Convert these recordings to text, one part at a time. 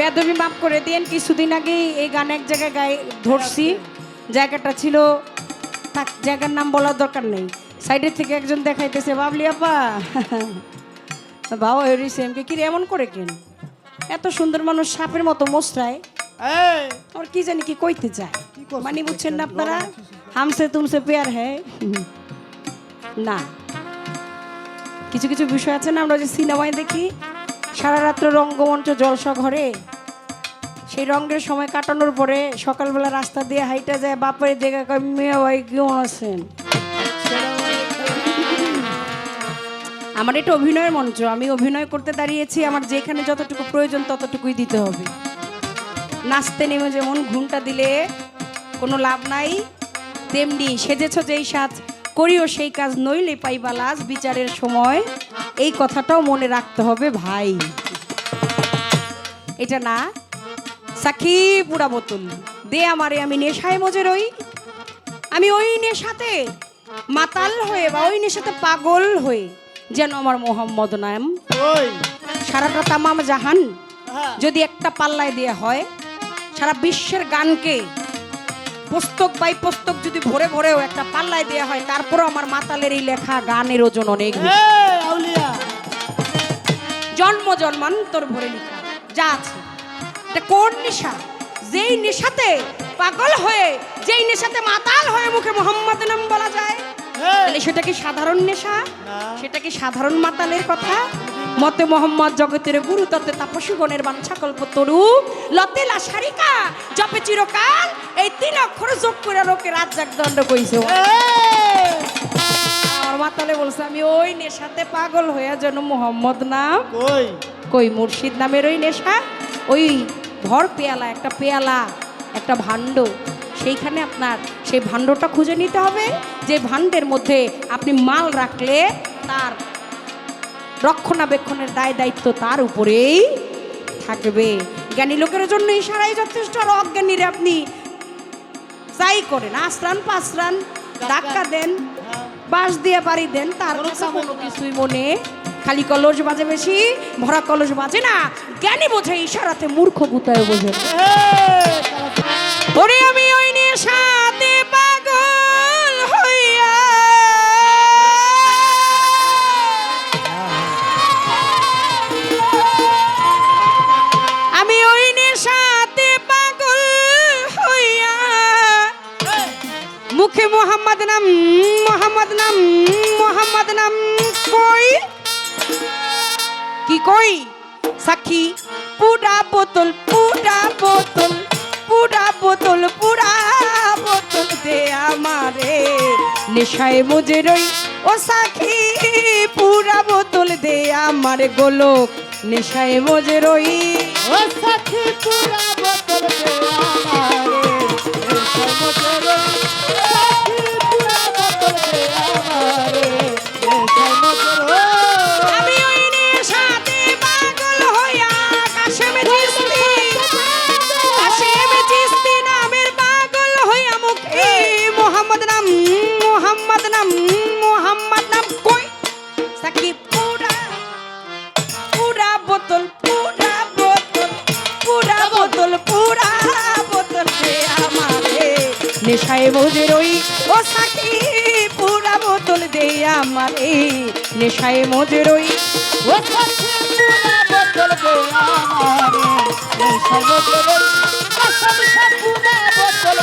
বেদবি মাফ করে দিন কিছুদিন আগে এই গান এক জায়গায় গায়ে ধরছি। জায়গাটা ছিল থাক জায়গার নাম বলার দরকার নেই। সাইডের থেকে একজন দেখাইতেছে বাবলি আপা। বাবা হরি সেমকে কি এমন করে কেন? এত সুন্দর মানুষ সাপের মতো মোসরায়। এই! আর কি জানি কি কইতে চায়? মানে বুঝছেন না আপনারা? হামসে তুমসে পেয়ার হ্যাঁ? না। কিছু কিছু বিষয় আছে না? আমরা যে সিনেমায় দেখি সারা রাত্র রঙ্গমঞ্চ জলসা ঘরে। সেই রঙের সময় কাটানোর পরে সকালবেলা রাস্তা দিয়ে হাইটা যায়, বাপের জায়গা কয়, মেয়ে ভাই, কেমন আছেন? আমার এটা অভিনয়ের মঞ্চ। আমি অভিনয় করতে দাঁড়িয়েছি, আমার যেখানে যতটুকু প্রয়োজন ততটুকুই দিতে হবে। নাচতে নেমে যেমন ঘুমটা দিলে কোনো লাভ নাই, তেমনি সেজেছ যেই সাজ, করিও সেই কাজ, নইলে পাইবা লাজ, বিচারের সময়। এই কথাটাও মনে রাখতে হবে ভাই। এটা না সাক্ষী পুরা বোতল দে আমারে আমি নেশায় মজে রই আমি ওই নেশাতে মাতাল হয়ে বা ওই নেশাতে পাগল হয়ে যেন আমার মোহাম্মদ নাম সারাটা তামাম জাহান হ্যাঁ। যদি একটা পাল্লায় দেওয়া হয় সারা বিশ্বের গানকে পুস্তক বাই পুস্তক যদি ভরে ভরেও একটা পাল্লায় দেওয়া হয় তারপরও আমার মাতালের এই লেখা গানের ওজন অনেক জন্ম জন্মান্তর ভরে লেখা যা আছে। এটা কোন নেশা? যেই নেশাতে পাগল হয়ে যেই নেশাতে মাতাল হয়ে মুখে মোহাম্মদ নাম বলা যায়। তাহলে সেটা কি সাধারণ নেশা? সেটা কি সাধারণ মাতালের কথা? মতে মোহাম্মদ জগতের গুরু তত্ত্বে তাপসীগণের বাঞ্ছা কল্প তরু। লতেলা সারিকা জপে চিরকাল। এই তিন অক্ষর যোগ করে লোকে রাত জাগদণ্ড কইছে। আমার মাতালে বলছে আমি ওই নেশাতে পাগল হয়ে যেন মোহাম্মদ নাম কই? কই মুর্শিদ নামের ওই নেশা? ওই ভর পেয়ালা একটা পেয়ালা একটা ভাণ্ড। সেইখানে আপনার সেই ভাণ্ডটা খুঁজে নিতে হবে। যে ভাণ্ডের মধ্যে আপনি মাল রাখলে তার রক্ষণাবেক্ষণের দায় দায়িত্ব তার উপরেই থাকবে। জ্ঞানী লোকের জন্য ইশারাই যথেষ্ট আর অজ্ঞানীরা আপনি যাই করেন আশ্রান পাঁচরান ধাক্কা দেন হ্যাঁ। বাঁশ দিয়ে বাড়ি দেন তার কোনো কিছুই মনে খালি কলস বাজে বেশি, ভরা কলস বাজে না। জ্ঞানী বোঝে ইশারাতে মূর্খ গুতায় বোঝে। আমি ওই নেশাতে পাগল হইয়া। আমি ওই নেশাতে পাগল হইয়া। মুখে মোহাম্মদ নাম মোহাম্মদ নাম মোহাম্মদ নাম কই? কই? সাক্ষী। পুরা বোতল পুরা বোতল পুরা বোতল পুরা বোতল দে আমারে। নেশায় মজে রই। ও সাক্ষী, পুরা বোতল দে আমার গোলক। নেশায় মজে রই। ও সাথী পুরা বোতল দে আমারে নেশায় মজে রই ও সাকি পুরা বোতল দে আমারে নেশায় মজে রই ও সাকি পুরা বোতল দে আমারে এই সমুদ্র ও সাকি পুরা বোতল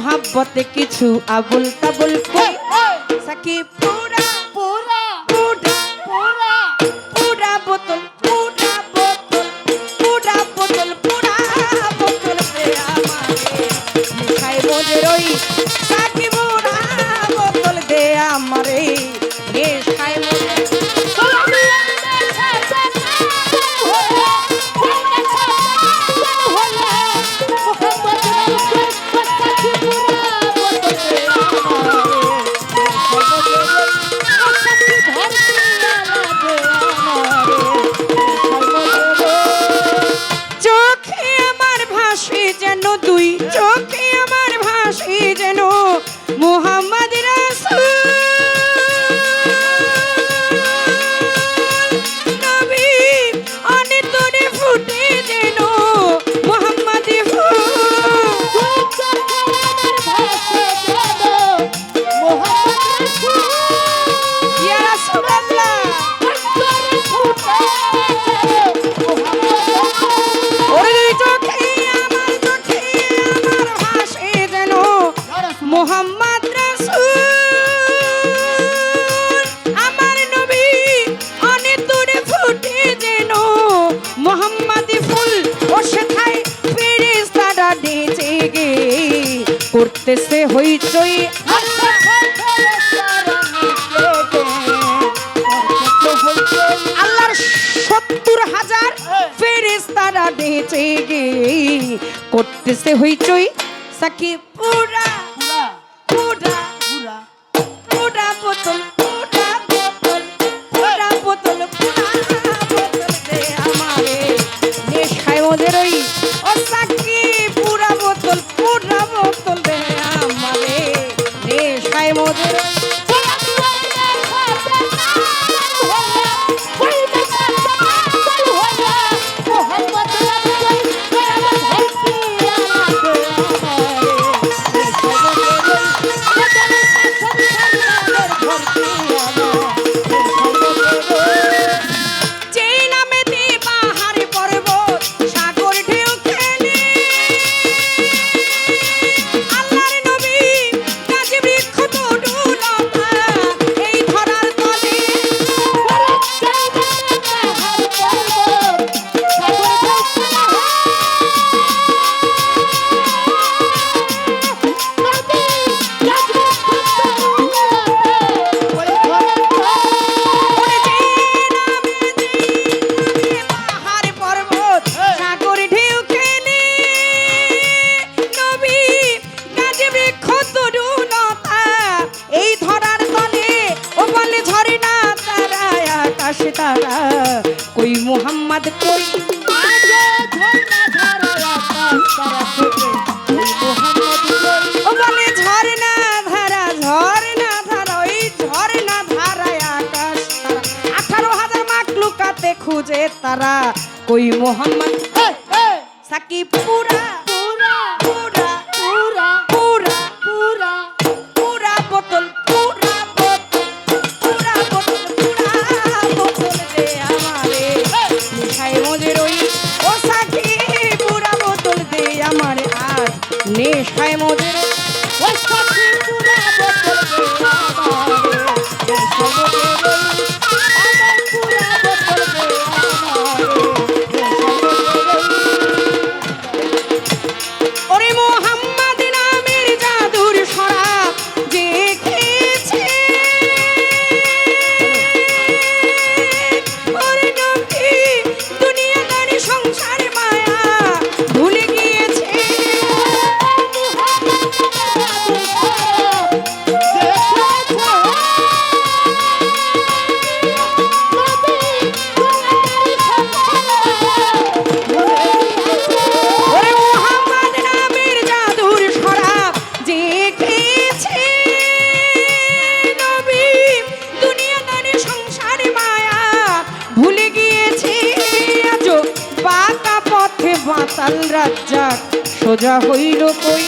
মোহাব্বতে কিছু আবুল তাবুল সাকিব মোহাম্মদ রসুল, আমার নবী অনেতুরে ফুটে যেন মোহাম্মদি ফুল ও সেথায় ফিরে সারা ডেজে গে। করতেছে হইচই আল্লাহর সত্তর হাজার ফেরেস তারা বেঁচে গে। করতেছে হইচই সাকিব পুরা Judah. করতে তারা কই মোহাম্মদ কই? ওই হাজার খুঁজে তারা। কই মোহাম্মদ? সাকিব পুরা নেশায় মোদের সোজা হইল কই?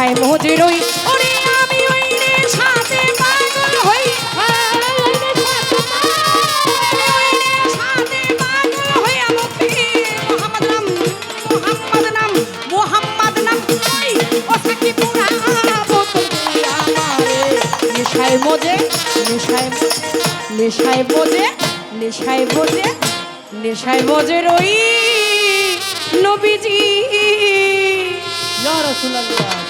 কোথায় মোদের রই ওরে আমি ওই রে সাথে পাগল হই নেশায় বোঝে নেশায় বোঝে নেশায় বোঝে রই নবীজি। রসুল্লাহ